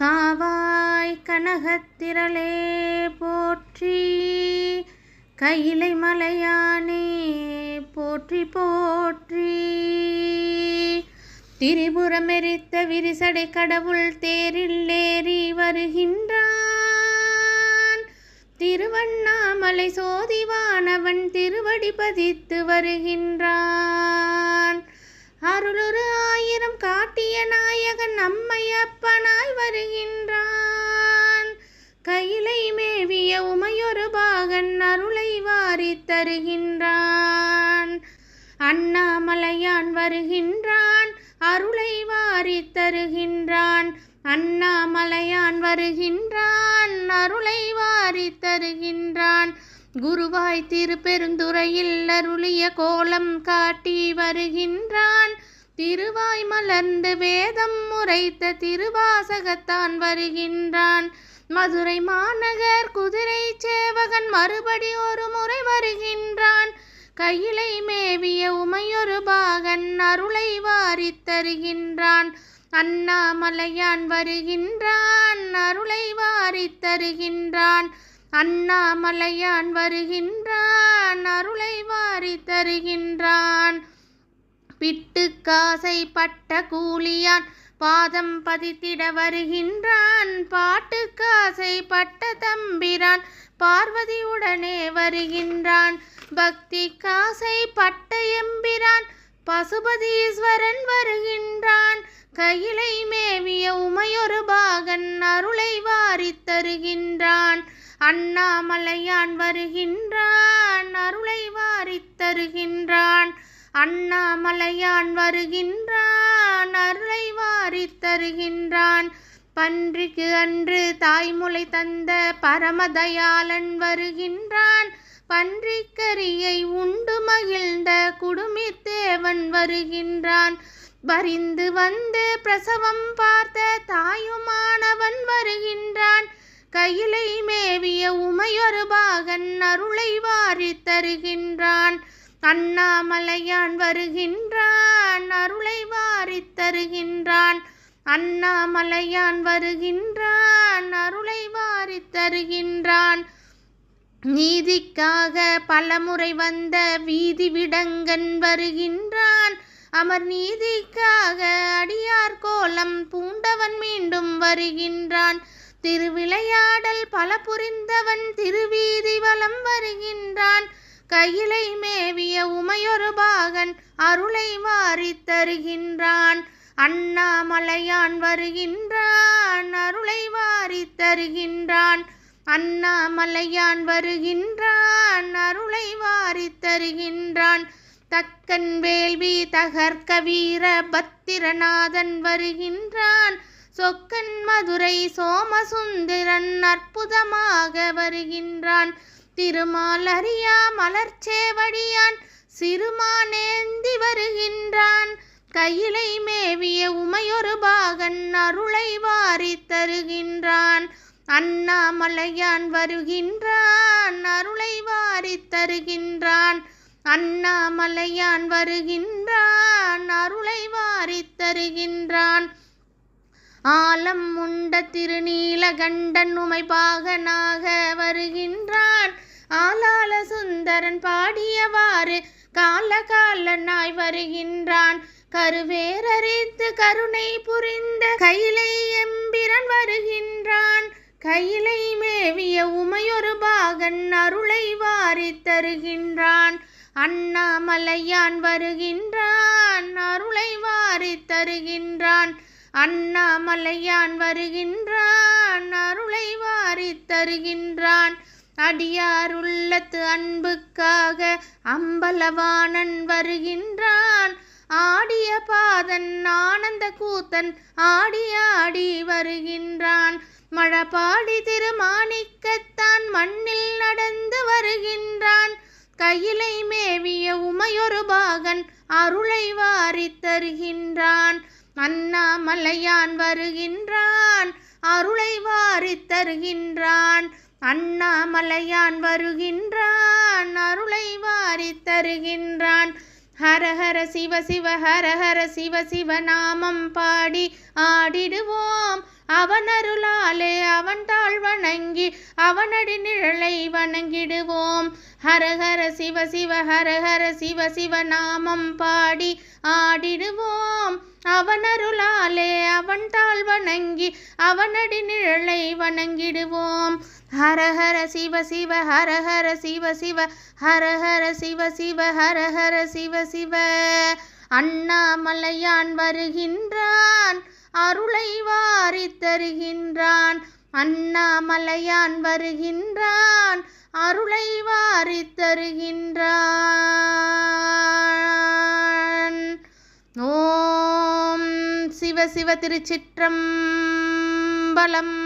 காவாய் கனகத்திரளே போற்றி. கையிலை மலையானே போற்றி போற்றி. திரிபுரமெரித்த விரிசடை கடவுள் தேரில் ஏறி வருகின்றான். திருவண்ணாமலை சோதிவானவன் திருவடி பதித்து வருகின்றான். அருளொரு ஆயிரம் காட்டிய நாயகன் நம்மை அப்பனாய் வருகின்றான். கையிலை மேவிய உமையொரு பாகன் அருளை வாரி தருகின்றான். அண்ணாமலையான் வருகின்றான் அருளை வாரி தருகின்றான். அண்ணாமலையான் வருகின்றான் அருளை வாரி தருகின்றான். குருவாய் திருப்பெருந்துறையில் அருளிய கோலம் காட்டி வருகின்றான். திருவாய் மலர்ந்து வேதம் உரைத்த திருவாசகத்தான் வருகின்றான். மதுரை மாநகர் குதிரை சேவகன் மறுபடி ஒரு முறை வருகின்றான். கையிலை மேவிய உமையொரு பாகன் அருளை வாரி தருகின்றான். அண்ணாமலையான் வருகின்றான் அருளை வாரி தருகின்றான். அண்ணாமலையான் வருகின்றான் அருளை வாரி தருகின்றான். பிட்டு காசை பட்ட கூலியான் பாதம் பதித்திட வருகின்றான். பாட்டு காசை பட்ட தம்பிரான் பார்வதியுடனே வருகின்றான். பக்தி காசை பட்ட எம்பிரான் பசுபதீஸ்வரன் வருகின்றான். கையிலை மேவிய உமையொரு பாகன் அருளை வாரித் தருகின்றான். அண்ணாமலையான் வருகின்றான் அருளை வாரித் தருகின்றான். அண்ணாமலையான் வருகின்றான் அருளை வாரித் தருகின்றான். பன்றிக்கு அன்று தாய்மொழி தந்த பரமதயாளன் வருகின்றான். பன்றிக்கரியை உண்டு மகிழ்ந்த குடுமித்தேவன் வருகின்றான். வரிந்து வந்து பிரசவம் பார்த்த தாயுமானவன் வருகின்றான். கையிலை மே அருளை வாரி தருகின்றான். அண்ணாமலையான் வருகின்றான். அருளை வாரி தருகின்றான். அண்ணாமலையான் வருகின்றான். அருளை வாரி தருகின்றான். நீதிக்காக பலமுறை வந்த வீதி விடங்கன் வருகின்றான். அமர் நீதிக்காக அடியார் கோலம் பூண்டவன் மீண்டும் வருகின்றான். திருவிளையாடல் பல புரிந்தவன் திருவீதி வலம் வருகின்றான். கையிலை மேவிய உமையொரு பாகன் அருளை வாரித் தருகின்றான். அண்ணாமலையான் வருகின்றான் அருளை வாரித் தருகின்றான். அண்ணாமலையான் வருகின்றான் அருளை வாரித் தருகின்றான். தக்கன் வேள்வி தகர்க்க வீர பத்திரநாதன் வருகின்றான். சொக்கன் மதுரை சோமசுந்தரன் அற்புதமாக வருகின்றான். திருமாலரியா மலர்ச்சேவடியான் சிறுமானேந்தி வருகின்றான். கையிலை மேவிய உமையொரு பாகன் அருளை வாரித் தருகின்றான். அண்ணாமலையான் வருகின்றான் அருளை வாரித் தருகின்றான். அண்ணாமலையான் வருகின்றான் அருளை வாரித் தருகின்றான். ஆலம் உண்ட திருநீலகண்டன் உமை பாகனாக வருகின்றான். ஆலால சுந்தரன் பாடியவாறு கால காலனாய் வருகின்றான். கருவேரறித்து கருணை புரிந்த கையிலை எம்பிரன் வருகின்றான். கையிலை மேவிய உமையொரு பாகன் அருளை வாரித் தருகின்றான். அண்ணாமலையான் வருகின்றான் அருளை வாரித் தருகின்றான். அண்ணாமலையான் வருகின்றான் அருளை வாரி தருகின்றான். அடியாருள்ளத்து அன்புக்காக அம்பலவாணன் வருகின்றான். ஆடிய பாதன் ஆனந்த கூத்தன் ஆடி ஆடி வருகின்றான். மழபாடி திருமாணிக்கத்தான் மண்ணில் நடந்து வருகின்றான். கையிலை மேவிய உமையொரு பாகன் அருளை வாரி தருகின்றான். அண்ணாமலையான் வருகின்றான் அருளை வாரித் தருகின்றான். அண்ணாமலையான் வருகின்றான் அருளை வாரித் தருகின்றான். ஹரஹர சிவ சிவ ஹரஹர சிவ சிவ நாமம் பாடி ஆடிடுவோம். அவனருளாலே அவன் தாழ் வணங்கி அவனடி நிழலை வணங்கிடுவோம். ஹர ஹர சிவ சிவ ஹர ஹர சிவ சிவ நாமம் பாடி ஆடிடுவோம். அவனருளாலே அவன் தாழ் வணங்கி அவனடி நிழலை வணங்கிடுவோம். ஹர ஹர சிவ சிவ ஹர ஹர சிவ சிவ ஹர ஹர சிவ சிவ ஹர ஹர சிவ சிவ. அண்ணாமலையான் வருகின்றான். அருளை வாரித் தருகின்றான் அண்ணாமலையான் வருகின்றான் அருளை வாரி தருகின்றான். ஓம் சிவ சிவ திருச்சிற்றம்பலம்.